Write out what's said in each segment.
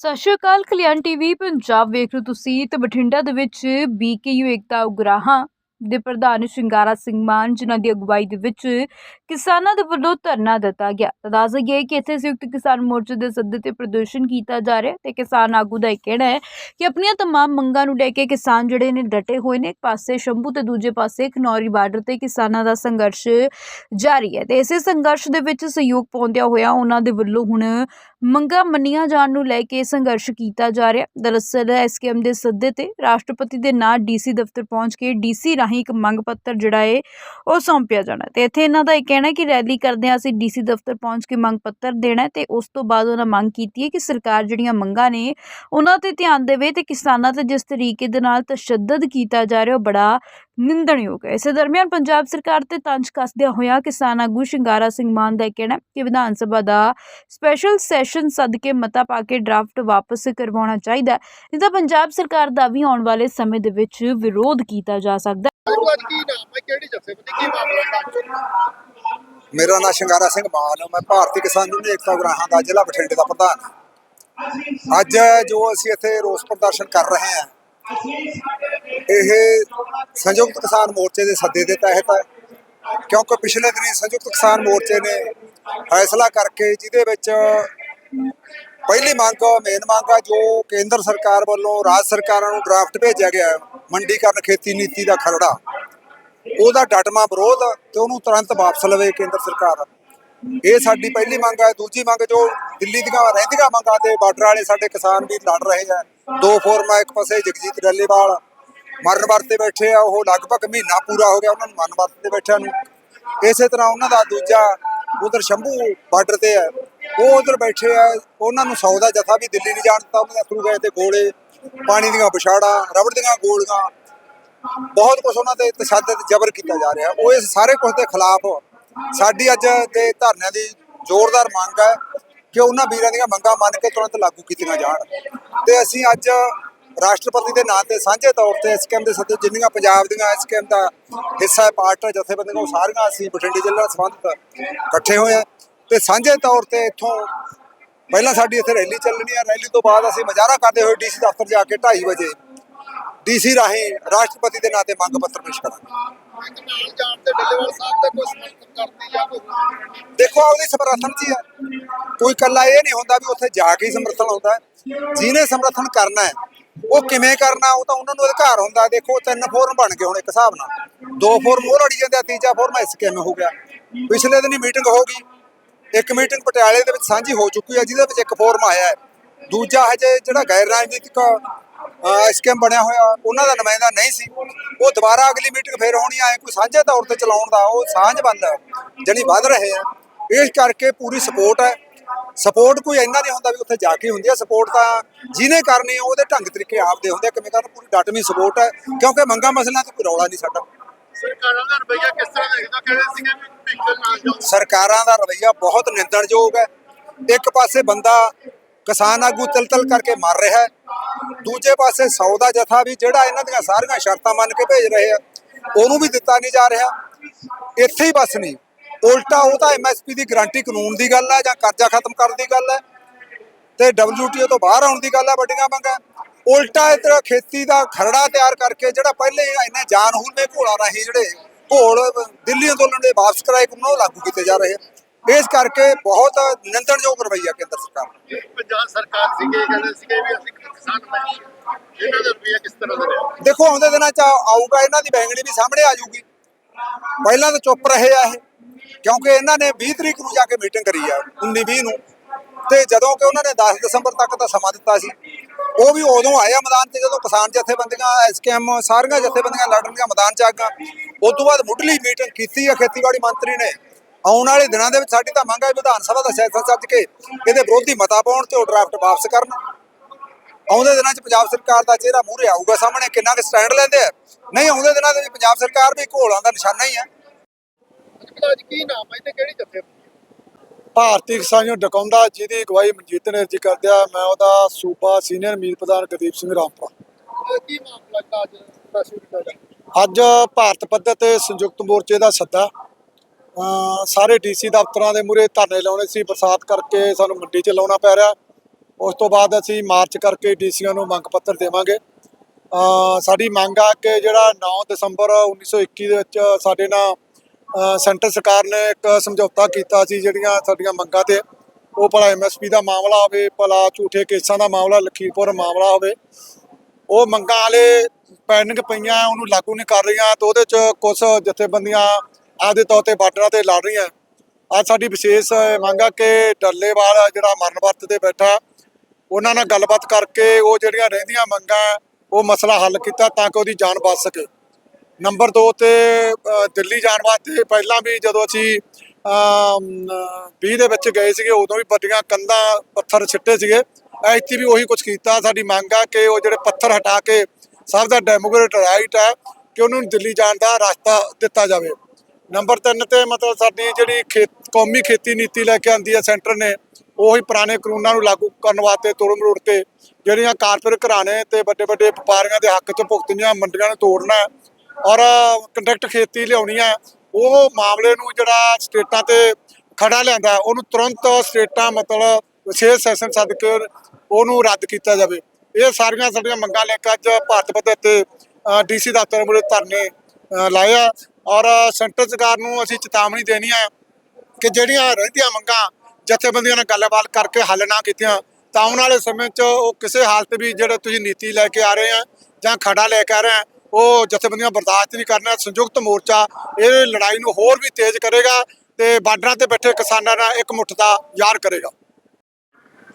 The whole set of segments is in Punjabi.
ਸਤਿ ਸ਼੍ਰੀ ਅਕਾਲ ਕਲਿਆਣ ਟੀਵੀ ਪੰਜਾਬ ਵੇਖ ਰਹੇ ਤੁਸੀਂ ਤੇ ਬਠਿੰਡਾ ਦੇ ਵਿੱਚ ਬੀਕੇਯੂ ਏਕਤਾ ਉਗਰਾਹਾਂ। ਦੇ ਪ੍ਰਧਾਨ ਸ਼ਿੰਗਾਰਾ ਸਿੰਘ ਮਾਨ ਜਿਨ੍ਹਾਂ ਦੀ ਅਗਵਾਈ ਦੇ ਵਿੱਚ ਕਿਸਾਨਾਂ ਦੇ ਵੱਲੋਂ ਧਰਨਾ ਦਿੱਤਾ ਗਿਆ ਤਾਂ ਦੱਸ ਦਈਏ ਕਿ ਇੱਥੇ ਸੰਯੁਕਤ ਕਿਸਾਨ ਮੋਰਚੇ ਦੇ ਸੱਦੇ ਤੇ ਪ੍ਰਦਰਸ਼ਨ ਕੀਤਾ ਜਾ ਰਿਹਾ ਤੇ ਕਿਸਾਨ ਆਗੂ ਦਾ ਇਹ ਕਹਿਣਾ ਹੈ ਕਿ ਆਪਣੀਆਂ तमाम ਮੰਗਾਂ ਨੂੰ ਲੈ ਕੇ ਕਿਸਾਨ ਜਿਹੜੇ ਨੇ ਡਟੇ ਹੋਏ ਨੇ ਇੱਕ ਪਾਸੇ ਸ਼ੰਭੂ ਤੇ ਦੂਜੇ ਪਾਸੇ ਖਨੌਰੀ ਬਾਰਡਰ ਤੇ ਕਿਸਾਨਾਂ ਦਾ ਸੰਘਰਸ਼ ਜਾਰੀ ਹੈ ਤੇ ਇਸੇ ਸੰਘਰਸ਼ ਦੇ ਵਿੱਚ ਸਹਿਯੋਗ ਪਾਉਂਦਿਆਂ ਹੋਇਆ ਉਹਨਾਂ ਦੇ ਵੱਲੋਂ ਹੁਣ ਮੰਗਾਂ ਮੰਨੀਆਂ ਜਾਣ ਨੂੰ ਲੈ ਕੇ ਸੰਘਰਸ਼ ਕੀਤਾ ਜਾ ਰਿਹਾ ਦਰਅਸਲ ਐਸਕੇਐਮ ਦੇ ਸੱਦੇ ਤੇ ਰਾਸ਼ਟਰਪਤੀ ਦੇ ਨਾਂ ਡੀਸੀ ਦਫ਼ਤਰ ਪਹੁੰਚ ਕੇ ਡੀਸੀ ਰਾਹੀਂ ਇੱਕ ਮੰਗ ਪੱਤਰ ਜਿਹੜਾ ਹੈ ਉਹ ਸੌਂਪਿਆ ਜਾਣਾ। ਤੇ ਇੱਥੇ ਇਹਨਾਂ ਦਾ ਇਹ ਕਹਿਣਾ ਕਿ ਰੈਲੀ ਕਰਦਿਆਂ ਅਸੀਂ ਡੀਸੀ ਦਫ਼ਤਰ ਪਹੁੰਚ ਕੇ ਮੰਗ ਪੱਤਰ ਦੇਣਾ ਤੇ ਉਸ ਤੋਂ ਬਾਅਦ ਉਹਨਾਂ ਮੰਗ ਕੀਤੀ ਹੈ ਕਿ ਸਰਕਾਰ ਜਿਹੜੀਆਂ ਮੰਗਾਂ ਨੇ, ਉਹਨਾਂ ਤੇ ਧਿਆਨ ਦੇਵੇ ਤੇ ਕਿਸਾਨਾਂ ਤੇ ਜਿਸ ਤਰੀਕੇ ਦੇ ਨਾਲ ਤਸ਼ੱਦਦ ਕੀਤਾ ਜਾ ਰਿਹਾ, ਉਹ ਬੜਾ ਨਿੰਦਣਯੋਗ ਹੈ। ਇਸੇ ਦਰਮਿਆਨ ਪੰਜਾਬ ਸਰਕਾਰ ਤੇ ਤੰਜ ਕੱਸਦਿਆਂ ਹੋਇਆ ਕਿਸਾਨ ਆਗੂ ਸ਼ਿੰਗਾਰਾ ਸਿੰਘ ਮਾਨ ਦਾ ਇਹ ਕਹਿਣਾ ਕਿ ਵਿਧਾਨ ਸਭਾ ਦਾ ਸਪੈਸ਼ਲ ਸੈਸ਼ਨ ਸੱਦ ਕੇ ਮਤਾ ਪਾ ਕੇ ਡਰਾਫਟ ਵਾਪਸ ਕਰਵਾਉਣਾ ਚਾਹੀਦਾ ਹੈ। ਨਹੀਂ ਤਾਂ ਪੰਜਾਬ ਸਰਕਾਰ ਦਾ ਵੀ ਆਉਣ ਵਾਲੇ ਸਮੇਂ ਦੇ ਵਿੱਚ ਵਿਰੋਧ ਕੀਤਾ ਜਾ ਸਕਦਾ ਹੈ। ਤੁਹਾਨੂੰ ਅੱਜ ਕੀ ਨਾਮ ਹੈ? ਕਿਹੜੀ ਜਥੇਬੰਦੀ? ਕੀ ਮਾਮਲਾ ਹੈ? ਮੇਰਾ ਨਾਮ ਸ਼ਿੰਗਾਰਾ ਸਿੰਘ ਮਾਨ ਹੈ। ਮੈਂ ਭਾਰਤੀ ਕਿਸਾਨ ਯੂਨੀਅਨ ਏਕਤਾ ਉਗਰਾਹਾਂ ਦਾ ਜ਼ਿਲ੍ਹਾ ਬਠਿੰਡੇ ਦਾ ਪ੍ਰਧਾਨ ਹਾਂ। ਅੱਜ ਜੋ ਅਸੀਂ ਇੱਥੇ ਰੋਸ ਪ੍ਰਦਰਸ਼ਨ ਕਰ ਰਹੇ ਹਾਂ ਇਹ ਸੰਯੁਕਤ ਕਿਸਾਨ ਮੋਰਚੇ ਦੇ ਸੱਦੇ ਦੇ ਤਹਿਤ ਹੈ, ਕਿਉਂਕਿ ਪਿਛਲੇ ਦਿਨੀ ਸੰਯੁਕਤ ਕਿਸਾਨ ਮੋਰਚੇ ਨੇ ਫੈਸਲਾ ਕਰਕੇ ਜਿਹਦੇ ਵਿੱਚ ਪਹਿਲੀ ਮੰਗ, ਮੇਨ ਮੰਗ ਆ ਜੋ ਕੇਂਦਰ ਸਰਕਾਰ ਵੱਲੋਂ ਰਾਜ ਸਰਕਾਰਾਂ ਨੂੰ ਡਰਾਫਟ ਭੇਜਿਆ ਗਿਆ ਮੰਡੀਕਰਨ ਖੇਤੀ ਨੀਤੀ ਦਾ ਖਰੜਾ। ਉਹਦਾ ਡਟਮਾ ਵਿਰੋਧ ਤੇ ਉਹਨੂੰ ਤੁਰੰਤ ਵਾਪਸ ਲਵੇ ਕੇਂਦਰ ਸਰਕਾਰ। ਇਹ ਸਾਡੀ ਪਹਿਲੀ ਮੰਗ ਹੈ ਦੂਜੀ ਮੰਗ ਜੋ ਦਿੱਲੀ ਦੀਆਂ ਰਹਿੰਦੀਆਂ ਮੰਗਾਂ ਤੇ ਬਾਰਡਰ ਵਾਲੇ ਸਾਡੇ ਕਿਸਾਨ ਵੀ ਲੜ ਰਹੇ ਆ। ਦੋ ਫੋਰਮਾਂ, ਇੱਕ ਪਾਸੇ ਜਗਜੀਤ ਡੱਲੇਵਾਲ ਮਰਨ ਵਰਤੇ ਬੈਠੇ ਆ, ਉਹ ਲਗਭਗ ਮਹੀਨਾ ਪੂਰਾ ਹੋ ਗਿਆ ਉਹਨਾਂ ਨੂੰ ਮਰਨ ਵਰਤੇ ਬੈਠਿਆਂ ਨੂੰ। ਇਸੇ ਤਰ੍ਹਾਂ ਉਹਨਾਂ ਦਾ ਦੂਜਾ ਉਧਰ ਸ਼ੰਭੂ ਬਾਰਡਰ ਤੇ ਹੈ ਉਹ ਉਧਰ ਬੈਠੇ ਆ, ਉਹਨਾਂ ਨੂੰ ਸੌ ਦਾ ਜਥਾ ਵੀ ਦਿੱਲੀ ਨਹੀਂ ਜਾਣ ਦਿੱਤਾ, ਉਹਨਾਂ ਦੇ ਅਥਰੂ ਗਏ ਤੇ ਗੋਲੇ, ਪਾਣੀ ਦੀਆਂ ਵਿਛਾੜਾਂ, ਰਬੜ ਦੀਆਂ ਗੋਲੀਆਂ। ਬਹੁਤ ਕੁਝ ਉਹਨਾਂ ਤੇ ਤਸ਼ੱਦਦ ਜ਼ਬਰ ਕੀਤਾ ਜਾ ਰਿਹਾ। ਉਹ ਇਸ ਸਾਰੇ ਕੁਝ ਦੇ ਖਿਲਾਫ ਸਾਡੀ ਅੱਜ ਦੇ ਧਰਨਿਆਂ ਦੀ ਜ਼ੋਰਦਾਰ ਮੰਗ ਹੈ ਕਿ ਉਹਨਾਂ ਵੀਰਾਂ ਦੀਆਂ ਮੰਗਾਂ ਮੰਨ ਕੇ ਤੁਰੰਤ ਲਾਗੂ ਕੀਤੀਆਂ ਜਾਣ। ਤੇ ਅਸੀਂ ਅੱਜ ਰਾਸ਼ਟਰਪਤੀ ਦੇ ਨਾਂ ਤੇ ਸਾਂਝੇ ਤੌਰ ਤੇ ਐਸਕੇਐਮ ਦੇ ਸੱਦੇ ਜਿੰਨੀਆਂ ਪੰਜਾਬ ਦੀਆਂ ਐਸਕੇਐਮ ਦਾ ਹਿੱਸਾ ਹੈ ਪਾਰਟ ਹੈ ਜਥੇਬੰਦੀਆਂ, ਉਹ ਸਾਰੀਆਂ ਅਸੀਂ ਬਠਿੰਡੇ ਜ਼ਿਲ੍ਹੇ ਨਾਲ ਸੰਬੰਧਿਤ ਇਕੱਠੇ ਹੋਏ ਆ ਤੇ ਸਾਂਝੇ ਤੌਰ ਤੇ ਇੱਥੋਂ ਪਹਿਲਾਂ ਸਾਡੀ ਇੱਥੇ ਰੈਲੀ ਚੱਲਣੀ ਹੈ। ਰੈਲੀ ਤੋਂ ਬਾਅਦ ਅਸੀਂ ਮੁਜ਼ਾਹਰਾ ਕਰਦੇ ਹੋਏ ਡੀਸੀ ਦਫ਼ਤਰ ਜਾ ਕੇ 2:30 ਵਜੇ ਡੀਸੀ ਰਾਹੀਂ ਰਾਸ਼ਟਰਪਤੀ ਦੇ ਨਾਂ ਤੇ ਮੰਗ ਪੱਤਰ ਪੇਸ਼ ਕਰਾਂਗੇ। ਦੇਖੋ ਉਹਦੀ ਸਮਰਥਨ ਜੀ ਹੈ? ਕੋਈ ਕੱਲਾ ਇਹ ਨਹੀਂ ਹੁੰਦਾ ਵੀ ਉੱਥੇ ਜਾ ਕੇ ਸਮਰਥਨ ਹੁੰਦਾ ਜਿਹਨੇ ਸਮਰਥਨ ਕਰਨਾ ਹੈ, ਉਹ ਕਿਵੇਂ ਕਰਨਾ, ਉਹ ਤਾਂ ਉਹਨਾਂ ਨੂੰ ਅਧਿਕਾਰ ਹੁੰਦਾ। ਦੇਖੋ, ਤਿੰਨ ਫੋਰਮ ਬਣ ਗਏ ਹੁਣ ਇੱਕ ਹਿਸਾਬ ਨਾਲ। ਦੋ ਫੋਰਮ ਉਹ ਅੜੀ ਜਾਂਦੇ ਆ, ਤੀਜਾ ਫੋਰਮ ਇਸ ਕਿਵੇਂ ਹੋ ਗਿਆ। ਪਿਛਲੇ ਦਿਨੀ ਮੀਟਿੰਗ ਹੋ ਗਈ। ਇੱਕ ਮੀਟਿੰਗ ਪਟਿਆਲੇ ਦੇ ਵਿੱਚ ਸਾਂਝੀ ਹੋ ਚੁੱਕੀ ਹੈ, ਜਿਹਦੇ ਵਿੱਚ ਇੱਕ ਫੋਰਮ ਆਇਆ ਹੈ। ਦੂਜਾ ਹਜੇ ਜਿਹੜਾ ਗੈਰ ਰਾਜਨੀਤਿਕ ਸਕੀਮ ਬਣਿਆ ਹੋਇਆ ਉਹਨਾਂ ਦਾ ਨੁਮਾਇੰਦਾ ਨਹੀਂ ਸੀ। ਉਹ ਦੁਬਾਰਾ ਅਗਲੀ ਮੀਟਿੰਗ ਫੇਰ ਹੋਣੀ ਆਏ ਕੋਈ ਸਾਂਝੇ ਤੌਰ ਤੇ ਚਲਾਉਣ ਦਾ ਉਹ ਸਾਂਝ ਬੰਦ ਹੈ ਜਣੀ ਵੱਧ ਰਹੇ ਆ। ਇਸ ਕਰਕੇ ਪੂਰੀ ਸਪੋਰਟ ਹੈ ਸਪੋਰਟ ਕੋਈ ਇੰਨਾ ਨਹੀਂ ਹੁੰਦਾ ਵੀ ਉੱਥੇ ਜਾ ਕੇ ਹੁੰਦੀ ਹੈ ਸਪੋਰਟ ਤਾਂ ਜਿਹਨੇ ਕਰਨੀ ਹੈ ਉਹਦੇ ਢੰਗ ਤਰੀਕੇ ਆਪਦੇ ਹੁੰਦੇ ਕਿਵੇਂ ਕਰਨ ਪੂਰੀ ਡਟਵੀਂ ਸਪੋਰਟ ਹੈ ਕਿਉਂਕਿ ਮੰਗਾ ਮਸਲਿਆਂ ਤੇ ਕੋਈ ਰੌਲਾ ਨਹੀਂ ਸਾਡਾ। ਸਰਕਾਰਾਂ ਦਾ ਰਵੱਈਆ ਕਿਸ ਤਰ੍ਹਾਂ ਦੇਖਦਾ ਕਹਿੰਦੇ ਸੀਗੇ ਵੀ ਪਿੱਛੇ ਨਾਲ ਜਾਓ? ਸਰਕਾਰਾਂ ਦਾ ਰਵੱਈਆ ਬਹੁਤ ਨਿੰਦਣਯੋਗ ਹੈ। ਇੱਕ ਪਾਸੇ ਬੰਦਾ ਕਿਸਾਨ ਆਗੂ ਤਿਲ-ਤਿਲ ਕਰਕੇ ਮਰ ਰਿਹਾ ਹੈ ਦੂਜੇ ਪਾਸੇ 100 ਦਾ ਜਥਾ ਵੀ ਜਿਹੜਾ ਇਹਨਾਂ ਦੀਆਂ ਸਾਰੀਆਂ ਸ਼ਰਤਾਂ ਮੰਨ ਕੇ ਭੇਜ ਰਹੇ ਆ, ਉਹਨੂੰ ਵੀ ਦਿੱਤਾ ਨਹੀਂ ਜਾ ਰਿਹਾ। ਇੱਥੇ ਹੀ ਬਸ ਨਹੀਂ, ਉਲਟਾ ਉਹ ਤਾਂ ਐਮਐਸਪੀ ਦੀ ਗਾਰੰਟੀ ਕਾਨੂੰਨ ਦੀ ਗੱਲ ਹੈ ਜਾਂ ਕਰਜ਼ਾ ਖਤਮ ਕਰਨ ਦੀ ਗੱਲ ਹੈ ਤੇ WTO ਤੋਂ ਬਾਹਰ ਆਉਣ ਦੀ ਗੱਲ ਹੈ ਵੱਡੀਆਂ ਮੰਗਾਂ। ਉਲਟਾ ਇਧਰ ਖੇਤੀ ਦਾ ਖਰੜਾ ਤਿਆਰ ਕਰਕੇ ਜਿਹੜਾ ਪਹਿਲੇ ਇੰਨੇ ਜਾਨ ਹੁਲਮੇ ਘੋੜਾ ਰਾਹੀਂ ਜਿਹੜੇ ਘੋਲ ਦਿੱਲੀ ਅੰਦੋਲਨ ਦੇ ਵਾਪਸ ਕਰਾਏ ਕਾਨੂੰਨ, ਉਹ ਲਾਗੂ ਕੀਤੇ ਜਾ ਰਹੇ ਆ। ਇਸ ਕਰਕੇ ਬਹੁਤ ਨਿੰਦਣਯੋਗ ਰਵੱਈਆ ਕੇਂਦਰ ਸਰਕਾਰ ਦਾ। ਪੰਜਾਬ ਸਰਕਾਰ ਸੀਗੇ ਕਹਿੰਦੇ ਸੀਗੇ ਵੀ ਅਸੀਂ ਇਹਨਾਂ ਦਾ ਰਵੱਈਆ ਕਿਸ ਤਰ੍ਹਾਂ ਦਾ ਰਿਹਾ? ਦੇਖੋ, ਆਉਂਦੇ ਦਿਨਾਂ ਚ ਆਊਗਾ, ਇਹਨਾਂ ਦੀ ਬੈਂਗਣੀ ਵੀ ਸਾਹਮਣੇ ਆ ਜਾਊਗੀ। ਪਹਿਲਾਂ ਤਾਂ ਚੁੱਪ ਰਹੇ ਆ ਇਹ, ਕਿਉਂਕਿ ਇਹਨਾਂ ਨੇ 20 ਤਰੀਕ ਨੂੰ ਜਾ ਕੇ ਮੀਟਿੰਗ ਕਰੀ ਆ 19 20 ਨੂੰ। ਤੇ ਜਦੋਂ ਕਿ ਉਹਨਾਂ ਨੇ 10 ਦਸੰਬਰ ਤੱਕ ਦਾ ਸਮਾਂ ਦਿੱਤਾ ਸੀ। ਉਹ ਵੀ ਉਦੋਂ ਆਇਆ ਮੈਦਾਨ 'ਚ, ਜਦੋਂ ਕਿਸਾਨ ਜਥੇਬੰਦੀਆਂ, ਐਸਕੇਐਮ ਸਾਰੀਆਂ ਜਥੇਬੰਦੀਆਂ ਲੜਨਗੀਆਂ ਮੈਦਾਨ 'ਚ ਆ ਉਸ ਤੋਂ ਬਾਅਦ ਮੁੱਢਲੀ ਮੀਟਿੰਗ ਕੀਤੀ ਆ ਖੇਤੀਬਾੜੀ ਮੰਤਰੀ ਨੇ। ਆਉਣ ਵਾਲੇ ਦਿਨਾਂ ਦੇ ਵਿੱਚ ਸਾਡੀ ਤਾਂ ਮੰਗ ਹੈ ਵਿਧਾਨ ਸਭਾ ਦਾ ਸੈਸ਼ਨ ਸੱਜ ਕੇ ਇਹਦੇ ਵਿਰੋਧੀ ਮਤਾ ਪਾਉਣ ਤੇ ਉਹ ਡਰਾਫਟ ਵਾਪਸ ਕਰਨ। ਆਉਂਦੇ ਦਿਨਾਂ 'ਚ ਪੰਜਾਬ ਸਰਕਾਰ ਦਾ ਚਿਹਰਾ ਮੂਹਰੇ ਆਊਗਾ ਸਾਹਮਣੇ ਕਿੰਨਾ ਕੁ ਸਟੈਂਡ ਲੈਂਦੇ ਆ। ਨਹੀਂ ਆਉਂਦੇ ਦਿਨਾਂ ਦੇ ਵਿੱਚ ਪੰਜਾਬ ਸਰਕਾਰ ਵੀ ਘੋਲਾਂ ਦਾ ਨਿਸ਼ਾਨਾ ਹੀ ਆ। ਅੱਜ ਅੱਜ ਕੀ ਨਾਮ ਹੈ ਤੇ ਕਿਹੜੀ ਜਥੇਬੰਦੀ ਭਾਰਤੀ ਕਿਸਾਨ ਨੂੰ ਡਕਾਉਂਦਾ ਜਿਹਦੀ ਅਗਵਾਈ ਮਨਜੀਤ ਨੇ ਜੀ ਕਰਦਿਆ ਮੈਂ ਉਹਦਾ ਸੂਬਾ ਸੀਨੀਅਰ ਮੀਤ ਪ੍ਰਧਾਨ ਗੁਰਦੀਪ ਸਿੰਘ ਰਾਮਪੁਰਾ। ਕੀ ਮਾਮਲਾ ਅੱਜ ਅੱਜ ਭਾਰਤ ਪੱਧਰ ਤੇ ਸੰਯੁਕਤ ਮੋਰਚੇ ਦਾ ਸੱਦਾ। ਸਾਰੇ ਡੀਸੀ ਦਫ਼ਤਰਾਂ ਦੇ ਮੂਹਰੇ ਧਰਨੇ ਲਾਉਣੇ ਸੀ ਬਰਸਾਤ ਕਰਕੇ ਸਾਨੂੰ ਮੰਡੀ 'ਚ ਲਾਉਣਾ ਪੈ ਰਿਹਾ। ਉਸ ਤੋਂ ਬਾਅਦ ਅਸੀਂ ਮਾਰਚ ਕਰਕੇ ਡੀਸੀਆਂ ਨੂੰ ਮੰਗ ਪੱਤਰ ਦੇਵਾਂਗੇ। ਸਾਡੀ ਮੰਗ ਆ ਕਿ ਜਿਹੜਾ 9 ਦਸੰਬਰ 1921 ਦੇ ਵਿੱਚ ਸਾਡੇ ਨਾਲ ਸੈਂਟਰ ਸਰਕਾਰ ਨੇ ਇੱਕ ਸਮਝੌਤਾ ਕੀਤਾ ਸੀ ਜਿਹੜੀਆਂ ਸਾਡੀਆਂ ਮੰਗਾਂ ਤੇ, ਉਹ ਭਲਾ ਐਮਐਸਪੀ ਦਾ ਮਾਮਲਾ ਹੋਵੇ, ਭਲਾ ਝੂਠੇ ਕੇਸਾਂ ਦਾ ਮਾਮਲਾ ਲਖੀਪੁਰ ਮਾਮਲਾ ਹੋਵੇ। ਉਹ ਮੰਗਾਂ ਵਾਲੇ ਪੈਂਡਿੰਗ ਪਈਆਂ, ਉਹਨੂੰ ਲਾਗੂ ਨਹੀਂ ਕਰ ਰਹੀਆਂ ਤੇ ਉਹਦੇ ਚ ਕੁਝ ਜਥੇਬੰਦੀਆਂ ਆਪਦੇ ਤੌਰ ਤੇ ਬਾਰਡਰਾਂ ਤੇ ਲੜ ਰਹੀਆਂ। ਅੱਜ ਸਾਡੀ ਵਿਸ਼ੇਸ਼ ਮੰਗ ਆ ਕਿ ਡੱਲੇਵਾਲ ਜਿਹੜਾ ਮਰਨ ਵਰਤ ਤੇ ਬੈਠਾ ਉਹਨਾਂ ਨਾਲ ਗੱਲਬਾਤ ਕਰਕੇ ਉਹ ਜਿਹੜੀਆਂ ਰਹਿੰਦੀਆਂ ਮੰਗਾਂ ਉਹ ਮਸਲਾ ਹੱਲ ਕੀਤਾ ਤਾਂ ਕਿ ਉਹਦੀ ਜਾਨ ਬਚ ਸਕੇ। ਨੰਬਰ 2 ਤੇ ਦਿੱਲੀ ਜਾਣ ਵਾਸਤੇ ਪਹਿਲਾਂ ਵੀ ਜਦੋਂ ਅਸੀਂ ਅਮ, 20 ਦੇ ਵਿੱਚ ਗਏ ਸੀਗੇ ਉਦੋਂ ਵੀ ਵੱਡੀਆਂ ਕੰਧਾਂ ਪੱਥਰ ਛਿੱਟੇ ਸੀਗੇ। ਐਤਕੀ ਵੀ ਉਹੀ ਕੁਝ ਕੀਤਾ। ਸਾਡੀ ਮੰਗ ਆ ਕਿ ਉਹ ਜਿਹੜੇ ਪੱਥਰ ਹਟਾ ਕੇ ਸਭ ਦਾ ਡੈਮੋਕ੍ਰੇਟ ਰਾਈਟ ਹੈ ਕਿ ਉਹਨਾਂ ਨੂੰ ਦਿੱਲੀ ਜਾਣ ਦਾ ਰਸਤਾ ਦਿੱਤਾ ਜਾਵੇ। ਨੰਬਰ 3 ਤੇ ਮਤਲਬ ਸਾਡੀ ਜਿਹੜੀ ਖੇਤ ਕੌਮੀ ਖੇਤੀ ਨੀਤੀ ਲੈ ਕੇ ਆਂਦੀ ਹੈ ਸੈਂਟਰ ਨੇ ਉਹੀ ਪੁਰਾਣੇ ਕਾਨੂੰਨਾਂ ਨੂੰ ਲਾਗੂ ਕਰਨ ਵਾਸਤੇ ਤੋੜ ਮਰੋੜ 'ਤੇ ਜਿਹੜੀਆਂ ਕਾਰਪੋਰੇਟ ਘਰਾਣੇ ਤੇ ਵੱਡੇ ਵੱਡੇ ਵਪਾਰੀਆਂ ਦੇ ਹੱਕ 'ਚ ਭੁਗਤਣੀਆਂ ਮੰਡੀਆਂ ਨੂੰ ਤੋੜਨਾ ਔਰ ਕੰਟਰੈਕਟ ਖੇਤੀ ਲਿਆਉਣੀ ਹੈ ਉਹ ਮਾਮਲੇ ਨੂੰ ਜਿਹੜਾ ਸਟੇਟਾਂ ਤੇ ਖੜਾ ਲਿਆਂਦਾ ਉਹਨੂੰ ਤੁਰੰਤ ਸਟੇਟਾਂ ਮਤਲਬ ਵਿਸ਼ੇਸ਼ ਸੈਸ਼ਨ ਸੱਦ ਕੇ ਉਹਨੂੰ ਰੱਦ ਕੀਤਾ ਜਾਵੇ। ਇਹ ਸਾਰੀਆਂ ਸਾਡੀਆਂ ਮੰਗਾਂ ਲੈ ਕੇ ਅੱਜ ਭਾਰਤ ਪੱਧਰ ਤੇ ਡੀਸੀ ਦਫ਼ਤਰ ਮੁਰੇ ਧਰਨੇ ਅ, ਲਾਏ ਆ ਔਰ ਸੈਂਟਰ ਸਰਕਾਰ ਨੂੰ ਅਸੀਂ ਚੇਤਾਵਨੀ ਦੇਣੀ ਹੈ ਕਿ ਜਿਹੜੀਆਂ ਰਹਿੰਦੀਆਂ ਮੰਗਾਂ ਜਥੇਬੰਦੀਆਂ ਨਾਲ ਗੱਲਬਾਤ ਕਰਕੇ ਹੱਲ ਨਾ ਕੀਤੀਆਂ ਤਾਂ ਆਉਣ ਵਾਲੇ ਸਮੇਂ 'ਚ ਉਹ ਕਿਸੇ ਹਾਲਤ ਵੀ ਜਿਹੜੇ ਤੁਸੀਂ ਨੀਤੀ ਲੈ ਕੇ ਆ ਰਹੇ ਆ ਜਾਂ ਖੜਾ ਲੈ ਕੇ ਆ ਰਹੇ ਆ ਉਹ ਜਥੇਬੰਦੀਆਂ ਬਰਦਾਸ਼ਤ ਨਹੀਂ ਕਰਨਾ ਸੰਯੁਕਤ ਮੋਰਚਾ ਇਹ ਲੜਾਈ ਨੂੰ ਹੋਰ ਵੀ ਤੇਜ਼ ਕਰੇਗਾ ਤੇ ਬਾਰਡਰਾਂ ਤੇ ਬੈਠੇ ਕਿਸਾਨਾਂ ਨਾਲ ਇੱਕ ਮੁੱਠ ਦਾ ਯਾਰ ਕਰੇਗਾ।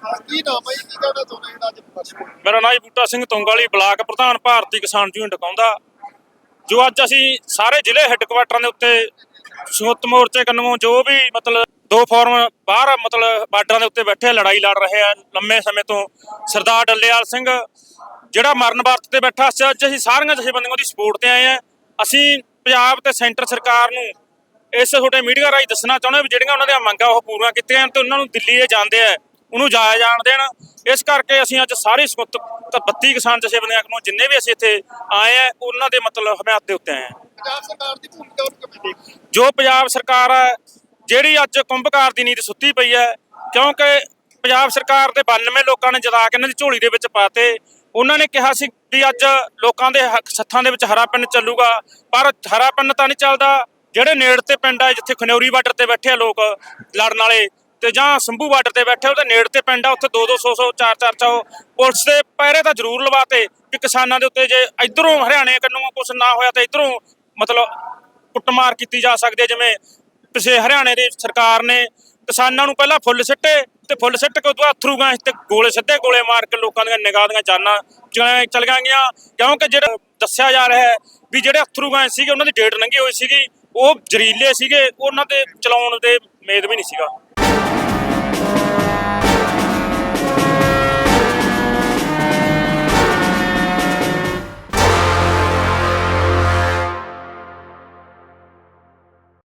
ਹਾਂ, ਕੀ ਨਾਮ ਹੈ ਜੀ? ਕੀ ਕਹਿਣਾ ਚਾਹੁੰਦੇ ਜਿਹੜਾ ਅੱਜ ਪ੍ਰਦਰਸ਼ਨ ਹੋਇਆ? ਮੇਰਾ ਨਾਮ ਜੀ ਬੂਟਾ ਸਿੰਘ ਤੁੰਗਾਲੀ ਬਲਾਕ ਪ੍ਰਧਾਨ ਭਾਰਤੀ ਕਿਸਾਨ ਯੂਨੀਅਨ ਟਕਾਉਂਦਾ ਜੋ ਅੱਜ ਅਸੀਂ ਸਾਰੇ ਜ਼ਿਲ੍ਹੇ ਹੈੱਡਕੁਆਟਰਾਂ ਦੇ ਉੱਤੇ ਸੰਯੁਕਤ ਮੋਰਚੇ ਕੰਨੋਂ ਜੋ ਵੀ ਮਤਲਬ ਦੋ ਫੋਰਮ ਬਾਹਰ ਮਤਲਬ ਬਾਰਡਰਾਂ ਦੇ ਉੱਤੇ ਬੈਠੇ ਲੜਾਈ ਲੜ ਰਹੇ ਆ। ਲੰਮੇ ਸਮੇਂ ਤੋਂ ਸਰਦਾਰ ਡੱਲੇਵਾਲ ਸਿੰਘ ਜਿਹੜਾ ਮਰਨ ਵਰਤ ਤੇ ਬੈਠਾ ਸੀ ਅੱਜ ਅਸੀਂ ਸਾਰੀਆਂ ਜਥੇਬੰਦੀਆਂ ਦੀ ਸਪੋਰਟ ਤੇ ਆਏ ਆ। ਅਸੀਂ ਪੰਜਾਬ ਤੇ ਸੈਂਟਰ ਸਰਕਾਰ ਨੂੰ ਇਸ ਤੁਹਾਡੇ ਮੀਡੀਆ ਰਾਹੀਂ ਦੱਸਣਾ ਚਾਹੁੰਦੇ ਵੀ ਜਿਹੜੀਆਂ ਉਹਨਾਂ ਦੀਆਂ ਮੰਗਾਂ ਉਹ ਪੂਰੀਆਂ ਕੀਤੀਆਂ ਤੇ ਉਹਨਾਂ ਨੂੰ ਦਿੱਲੀ ਇਹ ਜਾਂਦੇ ਆ ਉਹਨੂੰ ਜਾਇਆ ਜਾਣ ਦੇਣ। ਇਸ ਕਰਕੇ ਅਸੀਂ ਅੱਜ ਸਾਰੇ ਸੰਯੁਕਤ 32 ਕਿਸਾਨ ਜਥੇਬੰਦੀਆਂ ਨੂੰ ਜਿੰਨੇ ਵੀ ਅਸੀਂ ਇੱਥੇ ਆਏ ਆ ਉਹਨਾਂ ਦੇ ਮਤਲਬ ਹਮਾਇਤ ਦੇ ਉੱਤੇ ਆਏ ਆ। ਪੰਜਾਬ ਸਰਕਾਰ ਦੀ ਭੂਮਿਕਾ ਨੂੰ ਕਿਵੇਂ ਦੇਖਦੇ? ਜੋ ਪੰਜਾਬ ਸਰਕਾਰ ਹੈ ਜਿਹੜੀ ਅੱਜ ਕੁੰਭਕਾਰ ਦੀ ਨੀਂਦ ਸੁੱਤੀ ਪਈ ਹੈ, ਕਿਉਂਕਿ ਪੰਜਾਬ ਸਰਕਾਰ ਦੇ 92 ਲੋਕਾਂ ਨੇ ਜਦਾ ਕੇ ਇਹਨਾਂ ਦੀ ਝੋਲੀ ਦੇ ਵਿੱਚ ਪਾਤੇ। ਉਹਨਾਂ ਨੇ ਕਿਹਾ ਸੀ ਵੀ ਅੱਜ ਲੋਕਾਂ ਦੇ ਸੱਥਾਂ ਦੇ ਵਿੱਚ ਹਰਾ ਪਿੰਡ ਚੱਲੂਗਾ, ਪਰ ਹਰਾ ਪਿੰਡ ਤਾਂ ਨਹੀਂ ਚੱਲਦਾ। ਜਿਹੜੇ ਨੇੜ ਤੇ ਪਿੰਡ ਆ, ਜਿੱਥੇ ਖਨੌਰੀ ਬਾਰਡਰ ਤੇ ਬੈਠੇ ਆ ਲੋਕ ਲੜਨ ਵਾਲੇ, ਤੇ ਜਾਂ ਸੰਭੂ ਬਾਰਡਰ ਤੇ ਬੈਠੇ ਉਹਦੇ ਨੇੜ ਤੇ ਪਿੰਡ ਆ, ਉੱਥੇ 2 2 100 100 4 4 100 ਪੁਲਿਸ ਦੇ ਪਹਿਰੇ ਤਾਂ ਜ਼ਰੂਰ ਲਵਾਤੇ ਕਿ ਕਿਸਾਨਾਂ ਦੇ ਉੱਤੇ ਜੇ ਇਧਰੋਂ ਹਰਿਆਣੇ ਕੰਨੋਂ ਕੁਝ ਨਾ ਹੋਇਆ, ਤਾਂ ਇਧਰੋਂ ਮਤਲਬ ਕੁੱਟਮਾਰ ਕੀਤੀ ਜਾ ਸਕਦੀ ਹੈ, ਜਿਵੇਂ ਪਿਛੇ ਹਰਿਆਣੇ ਦੀ ਸਰਕਾਰ ਨੇ ਕਿਸਾਨਾਂ ਨੂੰ ਪਹਿਲਾਂ ਫੁੱਲ ਸਿੱਟੇ ਤੇ ਫੁੱਲ ਸਿੱਟ ਕੇ ਉਦੋਂ ਅਥਰੂ ਗੈਸ ਤੇ ਗੋਲੇ ਸਿੱਧੇ ਗੋਲੇ ਮਾਰ ਕੇ ਲੋਕਾਂ ਦੀਆਂ ਨਿਗਾਹ ਦੀਆਂ ਜਾਨਾਂ ਚਲ ਚਲ ਗਈਆਂ। ਕਿਉਂਕਿ ਜਿਹੜਾ ਦੱਸਿਆ ਜਾ ਰਿਹਾ ਹੈ ਵੀ ਜਿਹੜੇ ਅਥਰੂ ਗੈਸ ਸੀਗੇ, ਉਹਨਾਂ ਦੀ ਡੇਟ ਲੰਘੀ ਹੋਈ ਸੀਗੀ, ਉਹ ਜ਼ਰੀਲੇ ਸੀਗੇ, ਉਹਨਾਂ ਤੇ ਚਲਾਉਣ ਦੇ ਮੇਦ ਵੀ ਨਹੀਂ ਸੀਗਾ।